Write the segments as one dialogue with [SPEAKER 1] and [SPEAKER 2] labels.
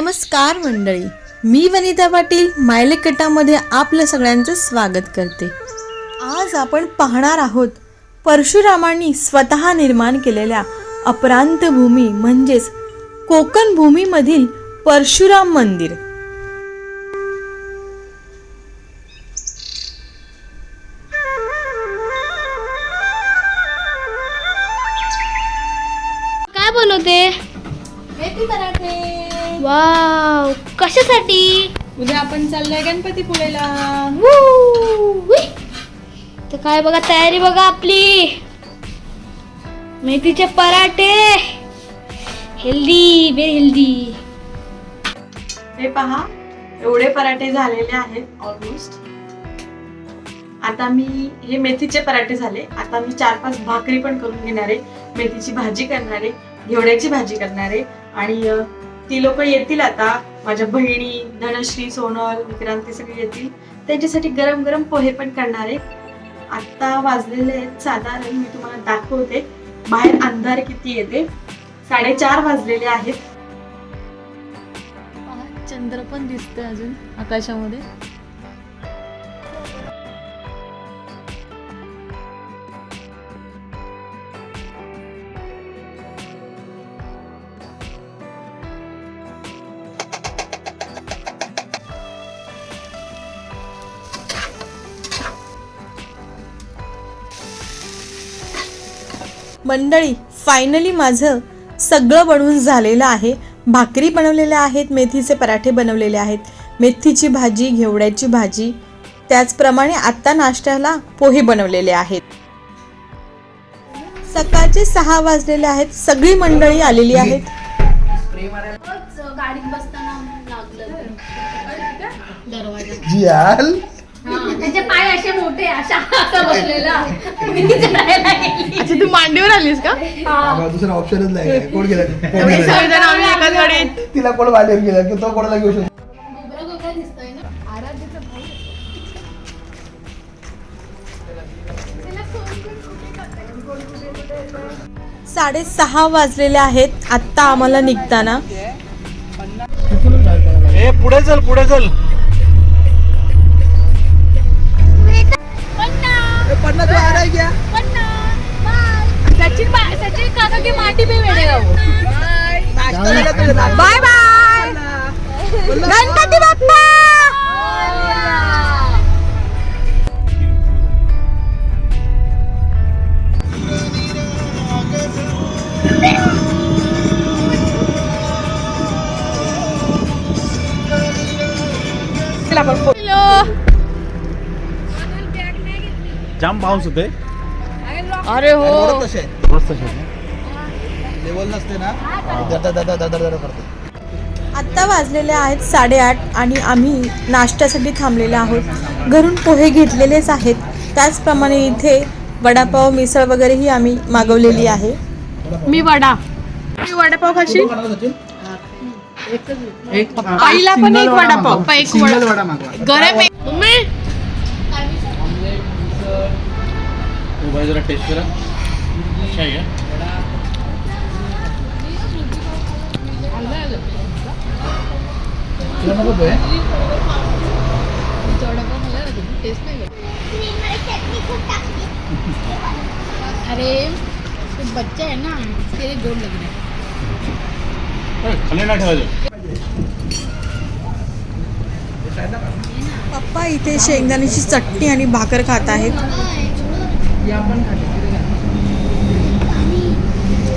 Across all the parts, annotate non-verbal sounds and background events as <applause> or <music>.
[SPEAKER 1] नमस्कार मंडळी. मी वनिता पाटील मायलेकटामध्ये आपलं सगळ्यांचं स्वागत करते. आज आपण पाहणार आहोत परशुरामांनी स्वतः निर्माण केलेल्या अपरांत भूमी म्हणजेच कोकण भूमीमधील परशुराम मंदिर.
[SPEAKER 2] कशासाठी
[SPEAKER 1] उद्या आपण चाललोय गणपतीपुळेला.
[SPEAKER 2] तर काय बघा तयारी बघा आपली. मेथीचे पराठे. हेल्दी व्हेरी हेल्दी
[SPEAKER 1] हे पहा एवढे पराठे झालेले आहेत ऑलमोस्ट आता मी हे मेथीचे पराठे झाले. आता मी चार पाच भाकरी पण करून घेणार आहे. मेथीची भाजी करणार आहे घेवड्याची भाजी करणार आहे. आणि ती लोक येतील आता. माझ्या बहिणी धनश्री सोनल विक्रांत सगळे येतील. त्यांच्यासाठी गरम गरम पोहे पण करणार आहे. आता वाजलेले आहेत. साधारण मी तुम्हाला दाखवते. बाहेर अंधार किती येते. साडेचार वाजलेले आहेत. चंद्र पण दिसते अजून आकाशामध्ये. मंडळी फायनली माझं सगळं बनवून झालेलं आहे. भाकरी बनवलेल्या आहेत मेथीचे पराठे बनवलेले आहेत. मेथीची भाजी घेवड्याची भाजी त्याचप्रमाणे आत्ता नाश्त्याला पोहे बनवलेले आहेत. सकाळचे सहा वाजलेले आहेत सगळी मंडळी आलेली आहेत.
[SPEAKER 2] गाडीत बसताना लागलं. दरवाजा.
[SPEAKER 3] जियाल.
[SPEAKER 2] त्याचे पाय असे मोठे अशा असा बसलेला मी चढायला गेली.
[SPEAKER 1] अच्छा तू मांडीवर आलीस का?
[SPEAKER 3] आम्हाला दुसरा ऑप्शनच नाही आहे. कोण गेला? कोण गेला?
[SPEAKER 1] सगळेजण आम्ही एकाच गाडीत.
[SPEAKER 3] तिला कोण वाटेवर गेला? की तो कोणाला घेऊ शकतो?
[SPEAKER 2] गोबरा गोबरा दिसतोय ना. आराध्याचा भाऊ
[SPEAKER 1] साडेसहा वाजलेले आहेत. आत्ता आम्हाला निघताना.
[SPEAKER 4] ए पुढे चल पुढे चल.
[SPEAKER 3] पन्ना तो आ रहा है क्या
[SPEAKER 2] सचिन बा- सचिन काका की माटी पे बैठे वो
[SPEAKER 1] बाय. बाय गणपती बाप्पा.
[SPEAKER 4] जाम पाऊस होते
[SPEAKER 1] अरे हो.
[SPEAKER 4] मस्त शेत.
[SPEAKER 3] लेवल नसते ना? दर दर दर करते.
[SPEAKER 1] आत्ता वाजलेले आहेत साडेआठ आणि आम्ही नाश्त्यासाठी थांबलेले आहोत. घरून पोहे घेतलेलेच आहेत. त्याचप्रमाणे इथे वडापाव मिसळ वगैरेही आम्ही मागवलेली आहे. मी वडा. मी वडापाव खाशी? पहिला पण एक वडापाव. एक
[SPEAKER 3] वडा मागवा.
[SPEAKER 1] गरम
[SPEAKER 4] बाई जरा टेस्ट करा अच्छा आहे का?
[SPEAKER 3] तुला नको?
[SPEAKER 2] अरे तो बच्चा है ना लिए गोड लग रहा है
[SPEAKER 4] नाही ठेवायचं
[SPEAKER 1] पप्पा इथे शेंगदाण्याची चटणी आणि भाकर खात आहेत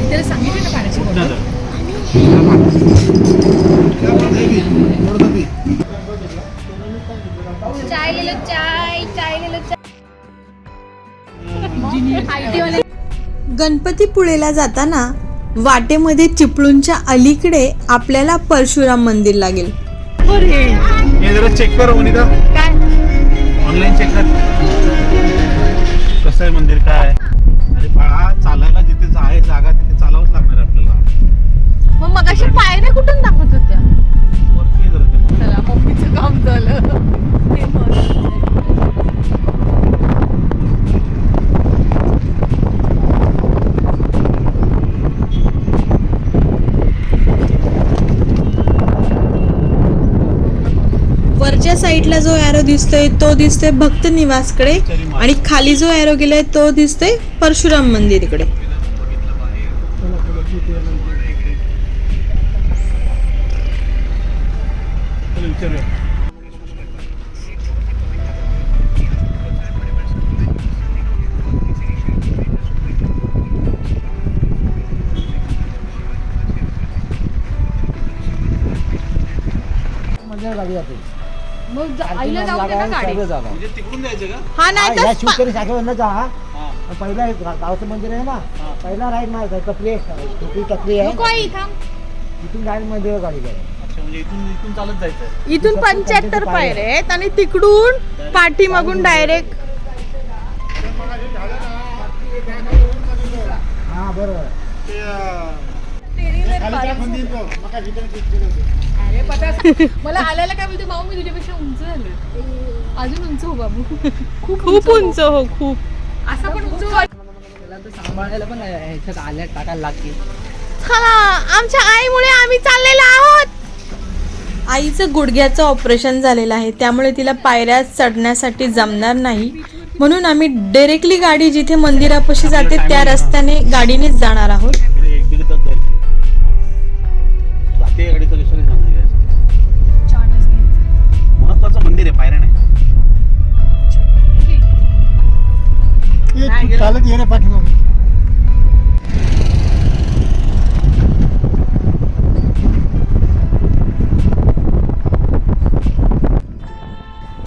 [SPEAKER 2] त्याला सांगितलं ना पाण्याची. चाय चाय चाय चाय.
[SPEAKER 1] गणपतीपुळेला जाताना वाटेमध्ये चिपळूणच्या अलीकडे आपल्याला परशुराम मंदिर लागेल.
[SPEAKER 4] हे जरा चेक कर वनिता.
[SPEAKER 1] काय?
[SPEAKER 4] ऑनलाईन चेक कर. कसं आहे मंदिर काय
[SPEAKER 1] राईटला जो एरो दिसतोय तो दिसतोय भक्त निवासकडे आणि खाली जो एरो गेलाय तो दिसतोय परशुराम मंदिर
[SPEAKER 3] गाडी. जागा.
[SPEAKER 4] म्हणजे तिकडून जायचं का?
[SPEAKER 1] हा
[SPEAKER 3] हा,
[SPEAKER 1] नाही
[SPEAKER 3] या
[SPEAKER 1] तर
[SPEAKER 3] शिवकरी शाखेवरनं जा
[SPEAKER 4] हा.
[SPEAKER 3] पहिला एक गा- गावचं मंदिर आहे ना पहिला राईट मार्ग आहे टपरी आहे. टोपी टपरी
[SPEAKER 2] नको
[SPEAKER 3] आहे
[SPEAKER 2] आई थांब
[SPEAKER 3] तिथून राईट मंदिर गाडी
[SPEAKER 4] अच्छा म्हणजे इथून इथून चालत जायचं
[SPEAKER 1] इथून पंच्याहत्तर पायरे आहेत आणि तिकडून पाठीमागून डायरेक्ट
[SPEAKER 3] हा बरोबर.
[SPEAKER 2] अरे पता मला आल्याला काय बोलते माऊ मी तुझ्यापेक्षा उंच झाले. अजून उंच हो बाबू. खूप
[SPEAKER 1] खूप उंच हो. खूप.
[SPEAKER 2] असा पण उंच हो.
[SPEAKER 5] त्याला तर सांभाळायला पण ह्याच्यात आल्या टाकायला लागते
[SPEAKER 1] चला आमच्या आईमुळे आम्ही चाललेलो आहोत. आईचं गुडघ्याचं ऑपरेशन झालेलं आहे त्यामुळे तिला पायऱ्या चढण्यासाठी जमणार नाही. म्हणून आम्ही डायरेक्टली गाडी जिथे मंदिरापाशी जाते त्या रस्त्याने गाडीनेच जाणार आहोत.
[SPEAKER 4] घ्यायचं महत्वाचं मंदिर आहे पायऱ्या नाही.
[SPEAKER 3] चालत ये ना पाठीमाग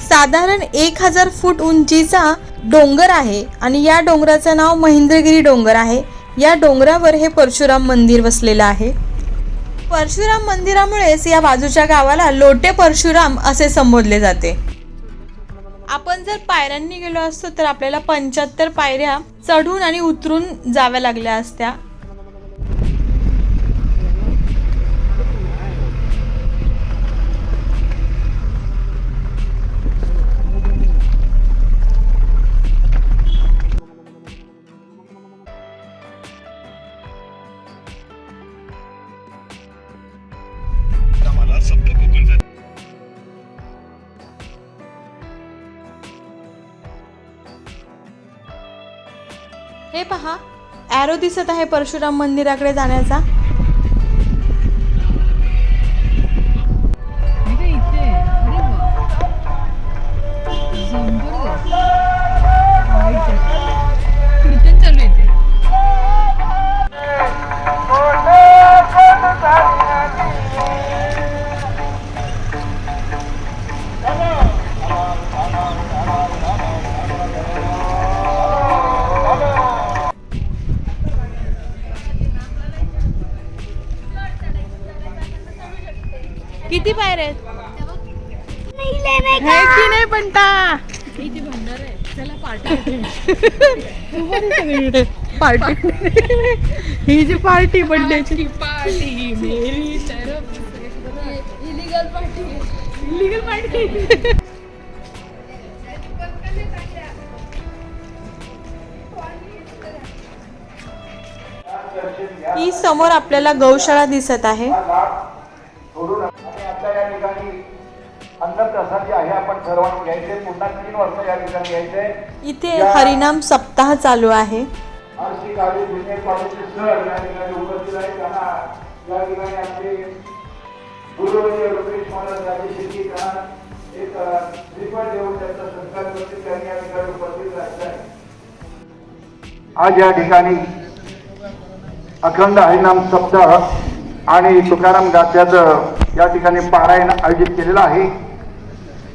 [SPEAKER 1] साधारण एक हजार फूट उंचीचा डोंगर आहे आणि या डोंगराचं नाव महेंद्रगिरी डोंगर आहे. या डोंगरावर हे परशुराम मंदिर वसलेलं आहे. परशुराम मंदिरामुळेच या बाजूच्या गावाला लोटे परशुराम असे संबोधले जाते. आपण जर पायऱ्यांनी गेलो असतो तर आपल्याला पंच्याहत्तर पायऱ्या चढून आणि उतरून जाव्या लागल्या असत्या. दिसत आहे परशुराम मंदिराकडे जाण्याचा?
[SPEAKER 2] पार्टी <laughs>
[SPEAKER 1] ही जी पार्टी बर्थडेची
[SPEAKER 2] पार्टी मेरी तरफ इलिगल पार्टी इलिगल पार्टी
[SPEAKER 1] ही समोर आपल्याला गौशाळा दिसत आहे.
[SPEAKER 6] अन्नप्रसाद जे आहे आपण सर्वांनी घ्यायचे. पुन्हा तीन वाजता या ठिकाणी घ्यायचंय
[SPEAKER 1] इथे हरिनाम सप्ताह चालू आहे.
[SPEAKER 6] आर्थिक आधी जुने कॉलेजचे सर या ठिकाणी उपस्थित आहेत. त्यांना या ठिकाणी आपले गुरुवर्य रुपेश महाराज राजे शेट्टी त्यांना एक अ, श्रीफळ देऊन त्यांचा सत्कार करते त्यांनी या ठिकाणी उपस्थित राहिलं आहे. आज या ठिकाणी अखंड हरिनाम सप्ताह आणि तुकाराम गाथ्याचं या ठिकाणी पारायण आयोजित केलेलं आहे.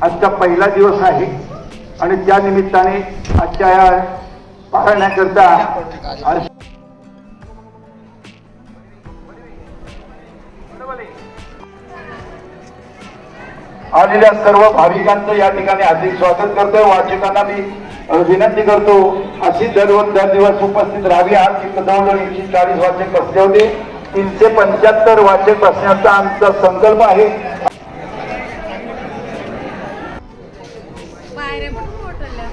[SPEAKER 6] आजचा पहिला दिवस आहे. आणि त्या निमित्ताने आजच्या या पाहण्याकरता आलेल्या सर्व भाविकांचं या ठिकाणी हार्दिक स्वागत करतोय. वाचकांना मी विनंती करतो अशी दर दर दिवस उपस्थित राहावी. आज जवळजवळ एकशे चाळीस वाचक बसले होते. तीनशे पंच्याहत्तर वाचक बसण्याचा आमचा संकल्प आहे
[SPEAKER 2] पायऱ्या पण मोठल्या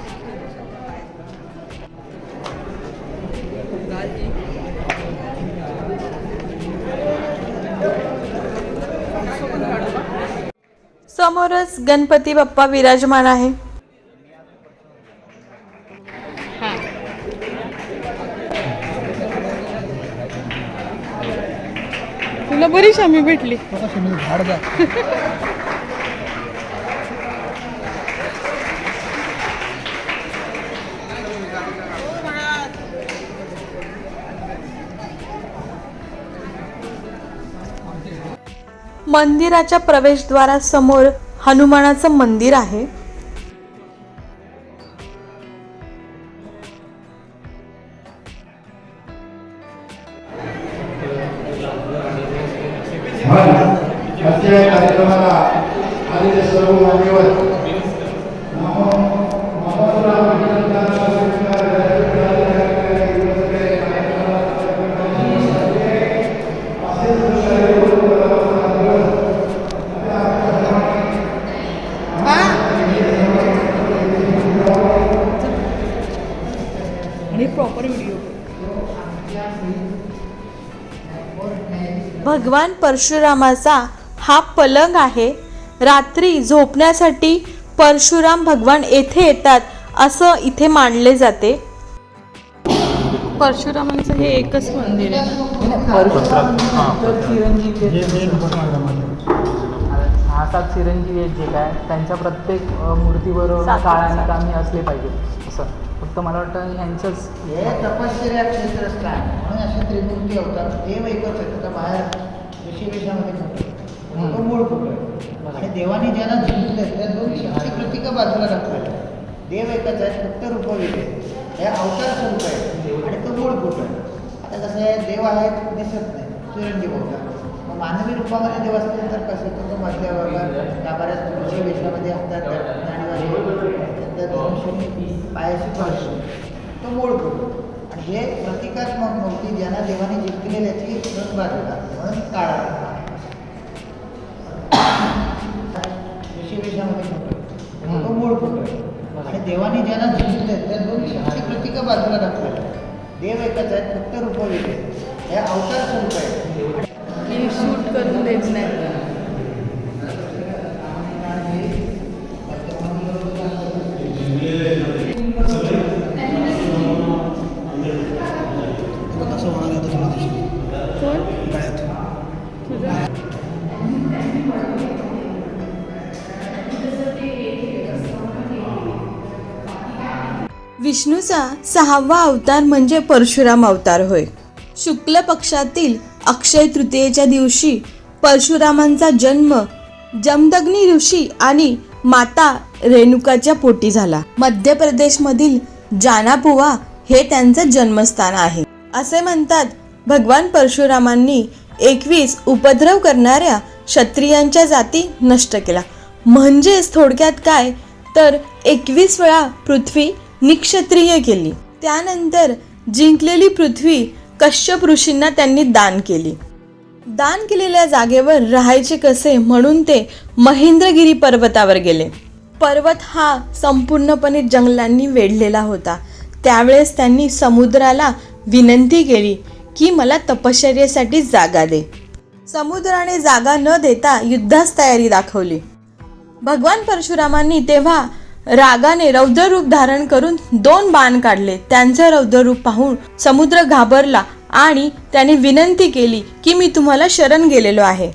[SPEAKER 1] सो समोरच गणपती बाप्पा विराजमान आहे.
[SPEAKER 2] तुला बरीच आम्ही भेटली. <laughs>
[SPEAKER 1] मंदिराच्या प्रवेशद्वारासमोर हनुमानाचं मंदिर आहे.
[SPEAKER 2] प्रॉपर व्हिडिओ
[SPEAKER 1] भगवान परशुरामाचा हा पलंग आहे. रात्री झोपण्यासाठी परशुराम भगवान येथे येतात असं इथे मानले जाते. परशुरामांचं हे एकच मंदिर आहे.
[SPEAKER 5] सात चिरंजीवी आहेत जे काय त्यांच्या प्रत्येक मूर्तीबरोबर काळाने कामी असले पाहिजे असं. फक्त मला वाटतं ह्यांचंच
[SPEAKER 3] हे तपश्चर्या क्षेत्रस्थान म्हणून असे त्रिमूर्ती होतात देव एकच आहेत आता बाहेर ऋषिवेशामध्ये तो मूळ कुठं आहे? आणि देवाने ज्यांना जिंकले त्या दोन शक्ती प्रतीक बाजूला दाखवले देव एकच आहे फक्त रूप वेगळे. हे अवतार स्वरूप आहे. आणि तो मूळ कुठं आहे? आता कसं आहे देव आहे दिसत नाही. चिरंजीव होता मग मानवी रूपामध्ये देव असतील तर कसं? तो मध्य वर्गात गाभाऱ्यात ऋषिवेशामध्ये असतात त्या धनुष्य पायाशी पडतो. तो मूळ प्रभू. आणि हे प्रतिकात्मक मूर्ती ज्यांना देवाने जिंकलेल्याची दोन बाजूला म्हणून काळा <coughs> ऋषिवेशामध्ये तो मूळ प्रभू आणि देवाने ज्यांना जिंकले त्या दोन शक्ती प्रतीक बाजूला दाखवले देव एकच आहेत फक्त रूप वेगळे हे अवतार स्वरूप आहे
[SPEAKER 2] शूट करून देत नाही
[SPEAKER 1] विष्णूचा सहावा अवतार म्हणजे परशुराम अवतार होय. शुक्ल पक्षातील अक्षय तृतीयेच्या दिवशी परशुरामांचा जन्म जमदग्नी ऋषी आणि माता रेणुकाच्या पोटी झाला. मध्य प्रदेशमधील जानापुवा हे त्यांचं जन्मस्थान आहे. असे म्हणतात भगवान परशुरामांनी एकवीस उपद्रव करणाऱ्या क्षत्रियांच्या जाती नष्ट केला म्हणजेच थोडक्यात काय? तर एकवीस वेळा पृथ्वी निक्षत्रिय केली. त्यानंतर जिंकलेली पृथ्वी कश्यप ऋषींना त्यांनी दान केली. दान केलेल्या जागेवर राहायचे कसे म्हणून ते महेंद्रगिरी पर्वतावर गेले. पर्वत हा संपूर्णपणे जंगलांनी वेढलेला होता. त्यावेळेस त्यांनी समुद्राला विनंती केली की मला तपश्चर्येसाठी जागा दे. समुद्राने जागा न देता युद्धास तयारी दाखवली. भगवान परशुरामांनी तेव्हा रागाने रौद्र रूप धारण करून दोन बाण काढले. त्यांचे रौद्र रूप पाहून समुद्र घाबरला आणि त्याने विनंती केली की मी तुम्हाला शरण गेलेलो आहे.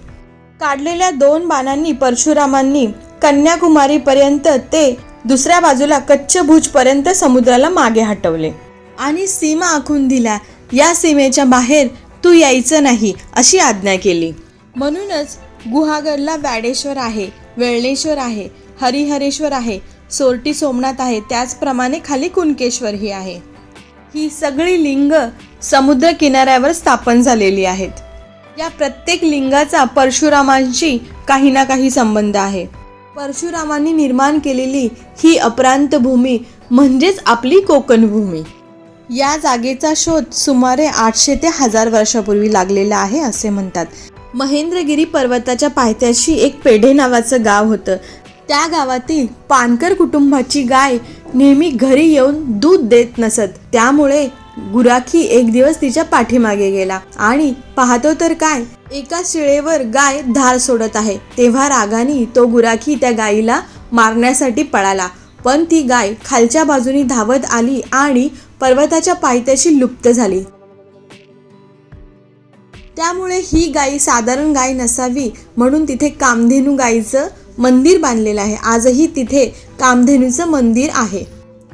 [SPEAKER 1] काढलेल्या दोन बाणांनी परशुरामांनी कन्याकुमारीपर्यंत ते दुसऱ्या बाजूला कच्छभुजपर्यंत समुद्राला मागे हटवले. आणि सीमा आखून दिल्या या सीमेच्या बाहेर तू यायचं नाही अशी आज्ञा केली. म्हणूनच गुहागरला व्याडेश्वर आहे वेळणेश्वर आहे हरिहरेश्वर आहे सोरटी सोमनाथ आहे त्याचप्रमाणे खाली कुणकेश्वर ही आहे. ही सगळी लिंग समुद्र किनाऱ्यावर स्थापन झालेली आहेत. या प्रत्येक लिंगाचा परशुरामांशी काही ना काही संबंध आहे. परशुरामांनी निर्माण केलेली ही अप्रांत भूमी म्हणजेच आपली कोकण भूमी. या जागेचा शोध सुमारे आठशे ते हजार वर्षापूर्वी लागलेला आहे असे म्हणतात. महेंद्रगिरी पर्वताच्या पायथ्याशी एक पेढे नावाचं गाव होतं. त्या गावातील पानकर कुटुंबाची गाय नेहमी घरी येऊन दूध देत नसत. त्यामुळे गुराखी एक दिवस तिच्या पाठीमागे गेला आणि पाहतो तर काय एका शिळेवर गाय धार सोडत आहे. तेव्हा रागाने तो गुराखी त्या गायीला मारण्यासाठी पळाला. पण ती गाय खालच्या बाजूनी धावत आली आणि पर्वताच्या पायथ्याशी लुप्त झाली. त्यामुळे ही गाय साधारण गाय नसावी म्हणून तिथे कामधेनू गायीचं मंदिर बांधलेलं आहे. आजही तिथे कामधेनूचं मंदिर आहे.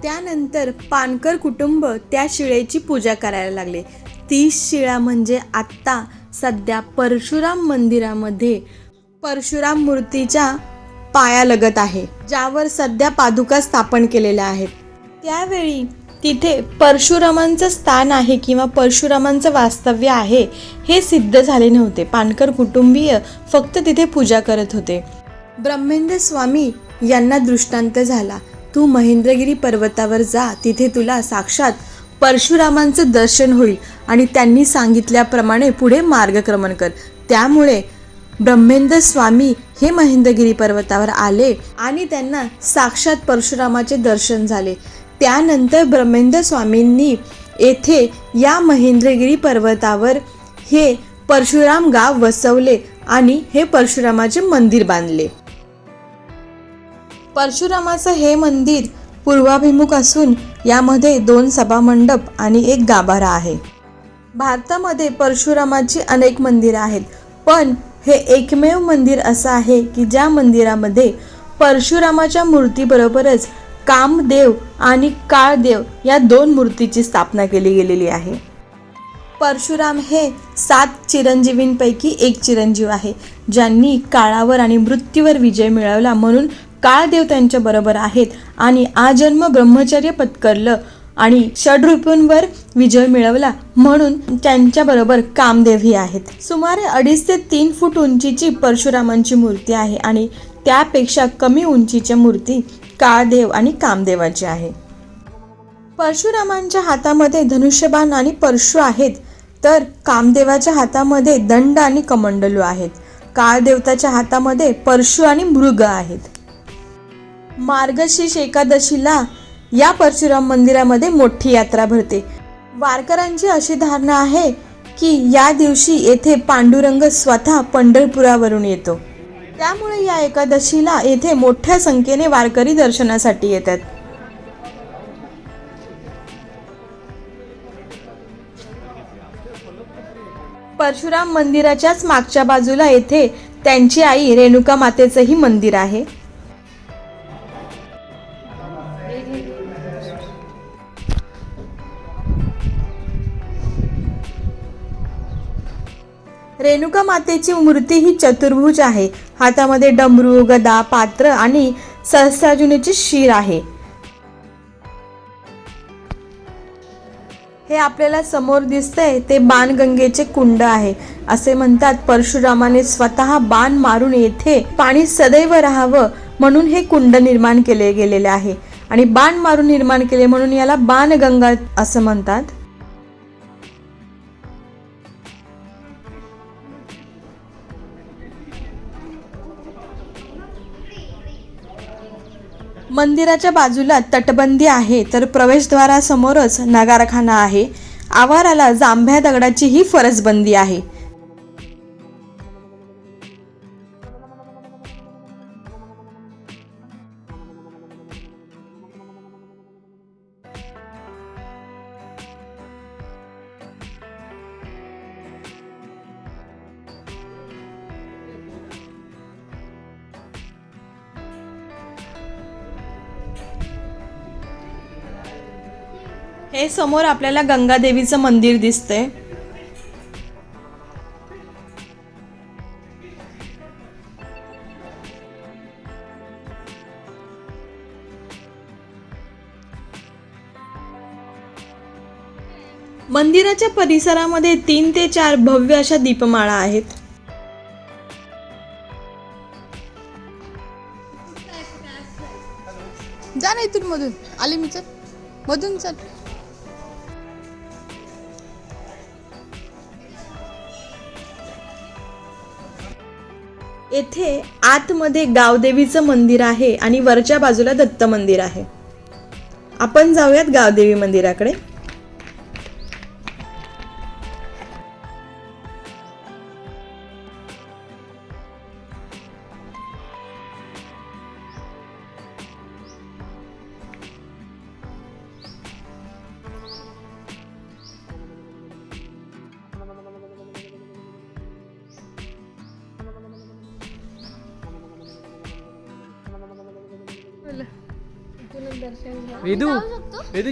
[SPEAKER 1] त्यानंतर पानकर कुटुंब त्या शिळेची पूजा करायला लागले. ती शिळा म्हणजे आत्ता सध्या परशुराम मंदिरामध्ये परशुराम मूर्तीच्या पायालगत आहे ज्यावर सध्या पादुका स्थापन केलेल्या आहेत. त्यावेळी तिथे परशुरामांचं स्थान आहे किंवा परशुरामांचं वास्तव्य आहे हे सिद्ध झाले नव्हते. पानकर कुटुंबीय फक्त तिथे पूजा करत होते. ब्रह्मेंद्र स्वामी यांना दृष्टांत झाला. तू महेंद्रगिरी पर्वतावर जा तिथे तुला साक्षात परशुरामांचं दर्शन होईल आणि त्यांनी सांगितल्याप्रमाणे पुढे मार्गक्रमण कर. त्यामुळे ब्रह्मेंद्र स्वामी हे महेंद्रगिरी पर्वतावर आले आणि त्यांना साक्षात परशुरामाचे दर्शन झाले. त्यानंतर ब्रह्मेंद्र स्वामींनी येथे या महेंद्रगिरी पर्वतावर हे परशुराम गाव वसवले आणि हे परशुरामाचे मंदिर बांधले. परशुरामाचं हे मंदिर पूर्वाभिमुख असून यामध्ये दोन सभामंडप आणि एक गाभारा आहे. भारतामध्ये परशुरामाची अनेक मंदिरं आहेत पण हे एकमेव मंदिर असं आहे की ज्या मंदिरामध्ये परशुरामाच्या मूर्तीबरोबरच कामदेव आणि काळदेव या दोन मूर्तीची स्थापना केली गेलेली आहे. परशुराम हे सात चिरंजीवींपैकी एक चिरंजीव आहे ज्यांनी काळावर आणि मृत्यूवर विजय मिळवला म्हणून काळदेव त्यांच्या बरोबर आहेत. आणि आजन्म ब्रह्मचर्य पत्करलं आणि षडरूपींवर विजय मिळवला म्हणून त्यांच्याबरोबर कामदेवही आहेत. सुमारे अडीच ते तीन फूट उंचीची परशुरामांची मूर्ती आहे आणि त्यापेक्षा कमी उंचीच्या मूर्ती काळदेव आणि कामदेवाची आहे. परशुरामांच्या हातामध्ये धनुष्यबाण आणि परशु आहेत तर कामदेवाच्या हातामध्ये दंड आणि कमंडलू आहेत. काळदेवताच्या हातामध्ये परशु आणि मृग आहेत. मार्गशीर्ष एकादशीला या परशुराम मंदिरामध्ये मोठी यात्रा भरते. वारकऱ्यांची अशी धारणा आहे की या दिवशी येथे पांडुरंग स्वतः पंढरपुरावरून येतो. त्यामुळे या एकादशीला येथे मोठ्या संख्येने वारकरी दर्शनासाठी येतात. परशुराम मंदिराच्याच मागच्या बाजूला येथे त्यांची आई रेणुका मातेचंही मंदिर आहे. रेणुका मातेची मूर्ती ही चतुर्भुज आहे. हातामध्ये डमरू गदा पात्र आणि सहस्राजुनीची शीर आहे. हे आपल्याला समोर दिसतंय ते बाणगंगेचे कुंड आहे. असे म्हणतात परशुरामाने स्वतः बाण मारून येथे पाणी सदैव राहावं म्हणून हे कुंड निर्माण केले गेलेले आहे. आणि बाण मारून निर्माण केले म्हणून याला बाणगंगा असं म्हणतात. मंदिराच्या बाजूला तटबंदी आहे तर प्रवेशद्वारासमोरच नगारखाना आहे. आवाराला जांभ्या दगडाची ही फरसबंदी आहे. हे समोर आपल्याला गंगादेवीचं मंदिर दिसतंय. मंदिराच्या परिसरामध्ये तीन ते चार भव्य अशा दीपमाळा आहेत.
[SPEAKER 2] जा ना इथून मधून. आले मी चल. मधून चल.
[SPEAKER 1] येथे आतमध्ये गावदेवीचं मंदिर आहे आणि वरच्या बाजूला दत्त मंदिर आहे. आपण जाऊयात गावदेवी मंदिराकडे.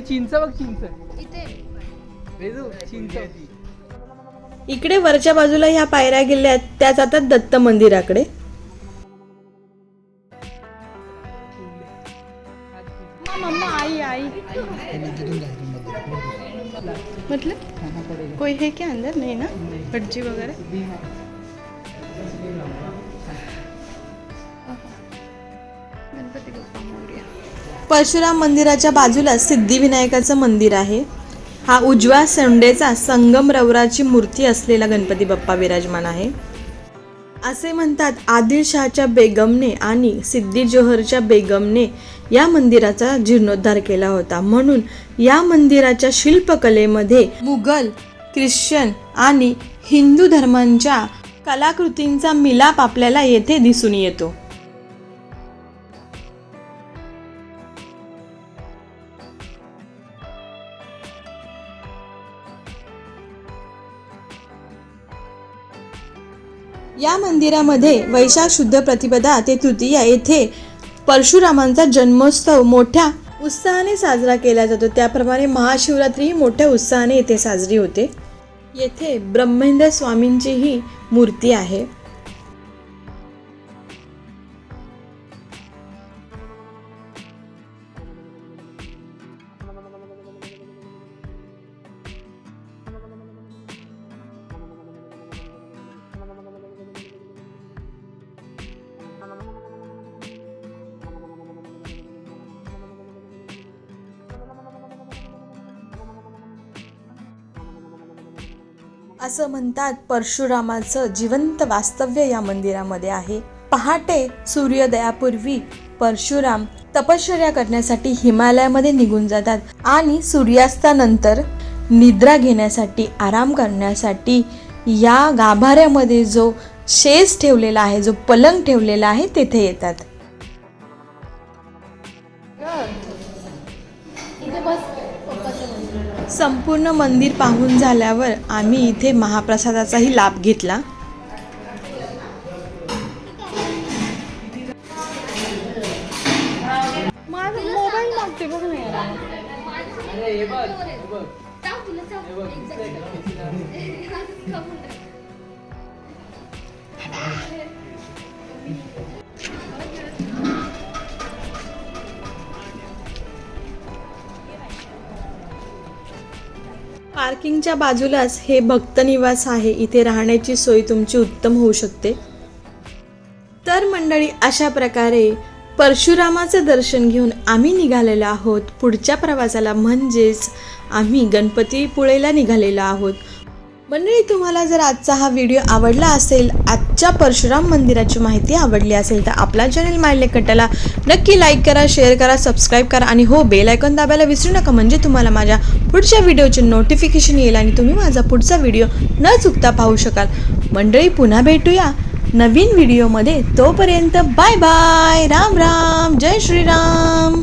[SPEAKER 5] चिंच बघ चिंच.
[SPEAKER 2] इथे.
[SPEAKER 5] वेदू चिंच.
[SPEAKER 1] इकडे वरच्या बाजूला ह्या पायऱ्या गेल्या आहेत त्या जातात दत्त मंदिराकडे. मम्मा आई आई. मतलब कोई है क्या अंदर? नहीं ना? भटजी वगैरह? परशुराम मंदिराच्या बाजूला सिद्धिविनायकाचं मंदिर आहे. हा उजव्या संडेचा संगमरवराची मूर्ती असलेला गणपती बाप्पा विराजमान आहे. असे म्हणतात आदिलशहाच्या बेगमने आणि सिद्धी जोहरच्या बेगमने या मंदिराचा जीर्णोद्धार केला होता. म्हणून या मंदिराच्या शिल्पकलेमध्ये मुघल ख्रिश्चन आणि हिंदू धर्मांच्या कलाकृतींचा मिलाप आपल्याला येथे दिसून येतो. या मंदिरामध्ये वैशाख शुद्ध प्रतिपदा ते तृतीया येथे परशुरामांचा जन्मोत्सव मोठ्या उत्साहाने साजरा केला जातो. त्याप्रमाणे महाशिवरात्री ही मोठ्या उत्साहाने येथे साजरी होते. येथे ब्रह्मेंद्र स्वामींचीही मूर्ती आहे. असं म्हणतात परशुरामाचं जिवंत वास्तव्य या मंदिरामध्ये आहे. पहाटे सूर्योदयापूर्वी परशुराम तपश्चर्या करण्यासाठी हिमालयामध्ये निघून जातात आणि सूर्यास्तानंतर निद्रा घेण्यासाठी आराम करण्यासाठी या गाभाऱ्यामध्ये जो शेज ठेवलेला आहे जो पलंग ठेवलेला आहे तेथे येतात. संपूर्ण मंदिर पाहून झाल्यावर आम्ही इथे महाप्रसादाचाही लाभ घेतला.
[SPEAKER 2] माझा मोबाईल
[SPEAKER 1] पार्किंगच्या बाजूलाच हे भक्त निवास आहे. इथे राहण्याची सोय तुमची उत्तम होऊ शकते. तर मंडळी अशा प्रकारे परशुरामाचं दर्शन घेऊन आम्ही निघालेलो आहोत. पुढच्या प्रवासाला म्हणजेच आम्ही गणपतीपुळेला निघालेलो आहोत. मंडळी तुम्हाला जर आजचा हा व्हिडिओ आवडला असेल आजच्या परशुराम मंदिराची माहिती आवडली असेल तर आपला चॅनल मायले कट्टाला नक्की लाईक करा शेअर करा सबस्क्राईब करा आणि हो बेल आयकॉन दाबायला विसरू नका. म्हणजे तुम्हाला माझ्या पुढच्या व्हिडिओचे नोटिफिकेशन येईल आणि तुम्ही माझा पुढचा व्हिडिओ न चुकता पाहू शकाल. मंडळी पुन्हा भेटूया नवीन व्हिडिओमध्ये. तोपर्यंत बाय बाय राम राम. जय श्रीराम.